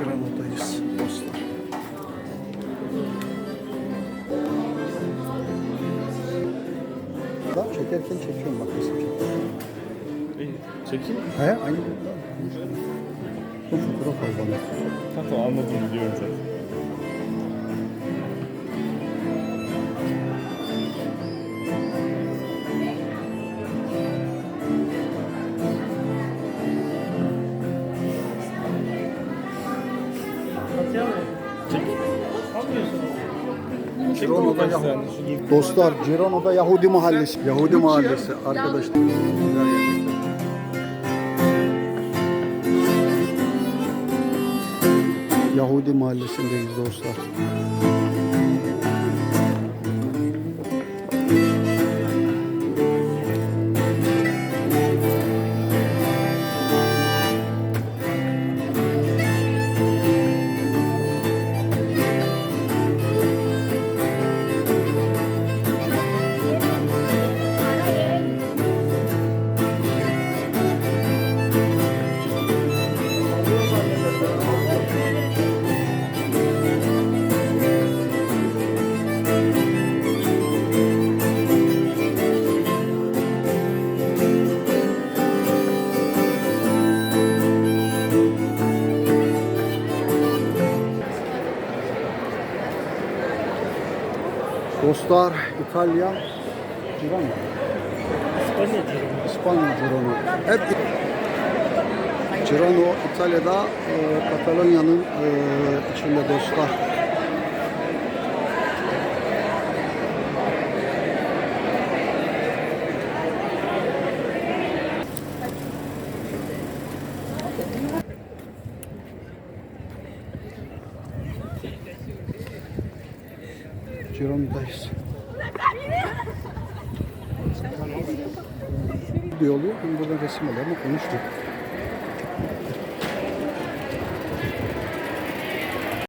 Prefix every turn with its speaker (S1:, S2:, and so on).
S1: Girano'dayız dostlar. Bak çekerken çekiyorum bak nasıl çekiyorum.
S2: İyi. Çekeyim mi?
S1: He aynı bu fotoğraf al bana.
S2: Tamam anladım biliyorum zaten. Kaç
S1: Yahudi. Dostlar Girano'da Yahudi mahallesi. Yahudi mahallesi arkadaşlar. Yahudi mahallesindeyiz dostlar. Dostlar İtalya Girano. İspanya Girano. Hep Girano İtalya'da e, Katalonya'nın e, içinde dostlar. Girano'dayız. Bir oluyor. Hem burada resim alalım konuştuk.